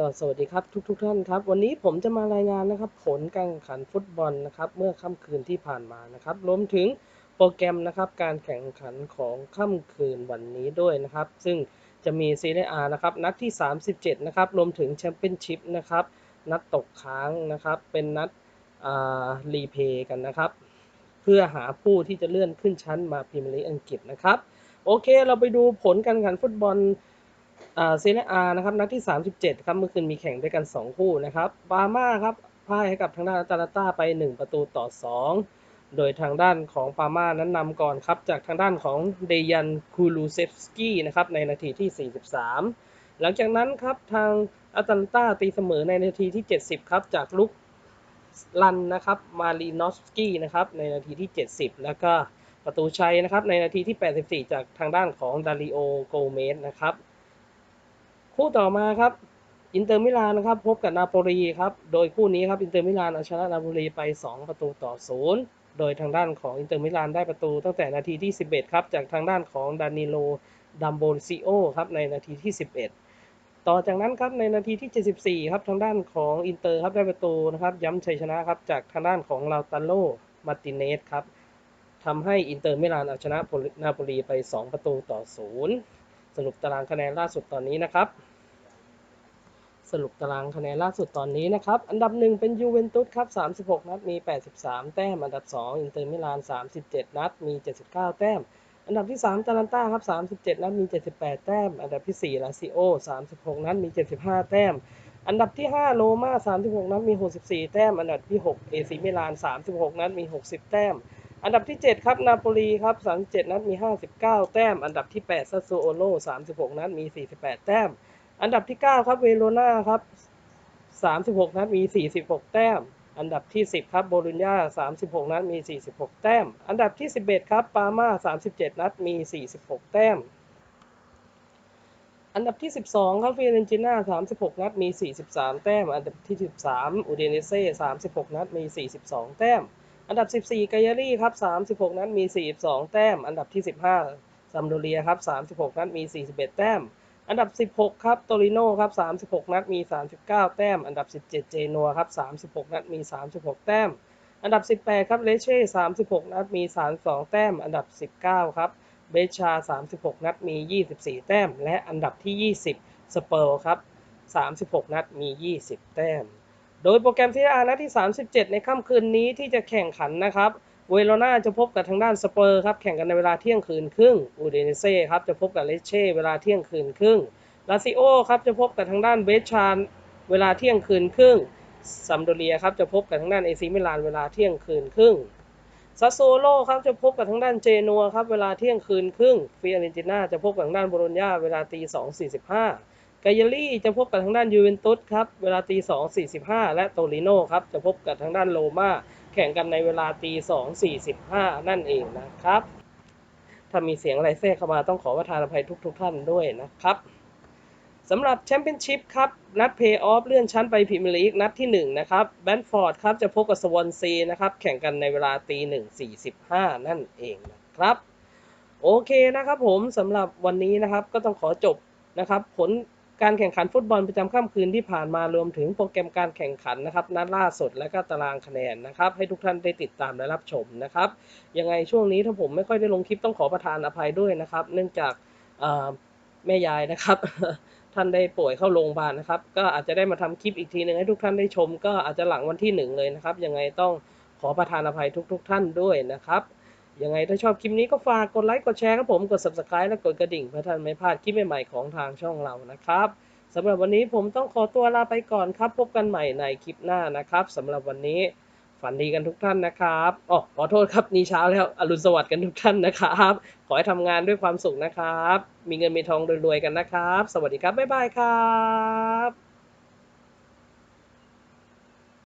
ก็สวัสดีครับทุกๆทท่านครับ วันนี้ผมจะมารายงานนะครับ ผลการแข่งขันฟุตบอลนะครับ เมื่อค่ำคืนที่ผ่านมานะครับรวมถึงโปรแกรมนะครับ การแข่งขันของค่ำคืนวันนี้ด้วยนะครับ ซึ่งจะมีซีเรียอานะครับ นัดที่ 37 นะครับ รวมถึงแชมเปี้ยนชิพนะครับ นัดตกค้างนะครับ เป็นนัดรีเพย์กันนะครับ เพื่อหาผู้ที่จะเลื่อนขึ้นชั้นมาพรีเมียร์ลีกอังกฤษนะครับ โอเค เราไปดูผลการแข่งขันฟุตบอล เซเรียอานะครับนัดที่ 37 ครับเมื่อคืนมีแข่งด้วยกัน 2 คู่นะครับบาม่าครับพ่ายให้กับทางด้านอาตาลาต้าไป 1 ประตูต่อ 2 โดยทางด้านของปาม่านั้นนำก่อนครับ จากทางด้านของเดยันคูลูเซฟสกี้นะครับในนาทีที่ 43 หลังจากนั้นครับทางอาตาลาต้าตีเสมอในนาทีที่ 70 ครับ จากลุกลันนะครับมารีนอสกี้นะครับในนาทีที่ 70 แล้วก็ประตูชัยนะครับในนาทีที่ 84 จากทางด้านของดาริโอโกเมสนะครับ คู่ต่อมาครับ อินเตอร์มิลานนะครับ พบกับนาโปลีครับ โดยคู่นี้ครับอินเตอร์มิลานเอาชนะนาโปลีไป 2 ประตูต่อศูนย์โดยทางด้านของอินเตอร์มิลานได้ประตูตั้งแต่นาทีที่ 11 ครับ จากทางด้านของดานิโลดัมโบซิโอครับในนาทีที่ 11 ต่อจากนั้นครับในนาทีที่ 74 ครับทางด้านของอินเตอร์ครับได้ประตูนะครับย้ำชัยชนะครับจากทางด้านของลาตาโลมาติเนสครับทำให้อินเตอร์มิลานเอาชนะนาโปลีไป 2 ประตูต่อศูนย์สรุปตารางคะแนนล่าสุดตอนนี้นะครับ สรุปตารางคะแนนล่าสุดตอนนี้นะครับ อันดับหนึ่งเป็นยูเวนตุสครับ 36 นัดมี 83 แต้ม อันดับ 2 อินเตอร์มิลาน 37 นัดมี 79 แต้ม อันดับที่ 3 ตาลันต้าครับ 37 นัดมี 78 แต้ม อันดับที่ 4 ลาซิโอ 36 นัดมี 75 แต้ม อันดับที่ 5 โรม่า 36 นัดมี 64 แต้ม อันดับที่ 6 เอซิมิลาน 36 นัดมี 60 แต้มอันดับที่ 7 ครับนาโปลีครับ37 นัดมี 59 แต้ม อันดับที่ 8 ซัสโซโอโล36 นัดมี 48 แต้ม อันดับที่ 9 ครับเวโรนาครับ 36 นัดมี 46 แต้ม อันดับที่ 10 ครับโบลูญญา36 นัดมี 46 แต้ม อันดับที่ 11 ครับปาม่า37 นัดมี 46 แต้ม อันดับที่ 12 ครับเฟเรนจิน่า36 นัดมี 43 แต้ม อันดับที่ 13 อูเดเนเซ่36 นัดมี 42 แต้ม อันดับ 14 กายารี่ครับ36 นัดมี 42 แต้ม อันดับที่ 15ซัมโดเรียครับ36 นัดมี 41 แต้ม อันดับ 16 ครับโตริโนครับ 36 นัดมี 39 แต้ม อันดับ 17 เจนัวครับ 36 นัดมี 36 แต้ม อันดับ 18 ครับเลเช่ 36 นัดมี 32 แต้ม อันดับ 19 ครับเบชา 36 นัดมี 24 แต้ม และอันดับที่ 20 สเปอร์ครับ 36 นัดมี 20 แต้ม โดยโปรแกรมซีอาร์นัดที่ 37 ในค่ำคืนนี้ที่จะแข่งขันนะครับ เวโรนาจะพบกับทางด้านสเปอร์ครับแข่งกันในเวลาเที่ยงคืนครึ่งอูเดเนเซ่ครับจะพบกับเลเช่เวลาเที่ยงคืนครึ่งลาซิโอครับจะพบกับทางด้านเบชานเวลาเที่ยงคืนครึ่งซัมโดเรียครับจะพบกับทางด้านเอซิมิลานเวลาเที่ยงคืนครึ่งซาโซโลครับจะพบกับทางด้านเจนัวครับเวลาเที่ยงคืนครึ่งฟิอเรนติน่าจะพบกับทางด้านโบโลญญาเวลาตีสองสี่สิบห้ากายลี่จะพบกับทางด้านยูเวนตุสครับเวลาตีสองสี่สิบห้าและโตริโนครับจะพบกับทางด้านโรม่า แข่งกันในเวลาตีสองสี่สิบห้านั่นเองนะครับ ถ้ามีเสียงอะไรแทรกเข้ามาต้องขอประทานอภัยทุกๆทท่านด้วยนะครับสำหรับแชมเปี้ยนชิพครับ นัดเพย์ออฟเลื่อนชั้นไปพรีเมียร์ลีกนัดที่ 1 นะครับแบนฟอร์ดครับ จะพบกับสวอนซีนะครับ แข่งกันในเวลาตีหนึ่งสี่สิบห้านั่นเองนะครับ โอเคนะครับผมสำหรับวันนี้นะครับก็ต้องขอจบนะครับ ผล การแข่งขันฟุตบอลประจำค่ำคืนที่ผ่านมารวมถึงโปรแกรมการแข่งขันนะครับนัดล่าสุดและก็ตารางคะแนนนะครับ ให้ทุกท่านได้ติดตามและรับชมนะครับยังไงช่วงนี้ถ้าผมไม่ค่อยได้ลงคลิปต้องขอประทานอภัยด้วยนะครับ เนื่องจากแม่ยายนะครับท่านได้ป่วยเข้าโรงพยาบาลนะครับ ก็อาจจะได้มาทำคลิปอีกทีหนึ่งให้ทุกท่านได้ชม ก็อาจจะหลังวันที่หนึ่งเลยนะครับ ยังไงต้องขอประทานอภัยทุก ๆ ท่านด้วยนะครับ ยังไงถ้าชอบคลิปนี้ก็ฝากกดไลค์กดแชร์ครับผมกด subscribe และกดกระดิ่งเพื่อท่านไม่พลาดคลิปใหม่ๆของทางช่องเรานะครับสำหรับวันนี้ผมต้องขอตัวลาไปก่อนครับ พบกันใหม่ในคลิปหน้านะครับสำหรับวันนี้ฝันดีกันทุกท่านนะครับอ๋อขอโทษครับนี่เช้าแล้วอรุณสวัสดิ์กันทุกท่านนะครับ ขอให้ทำงานด้วยความสุขนะครับ มีเงินมีทองรวยๆกันนะครับ สวัสดีครับบ๊ายบายครับ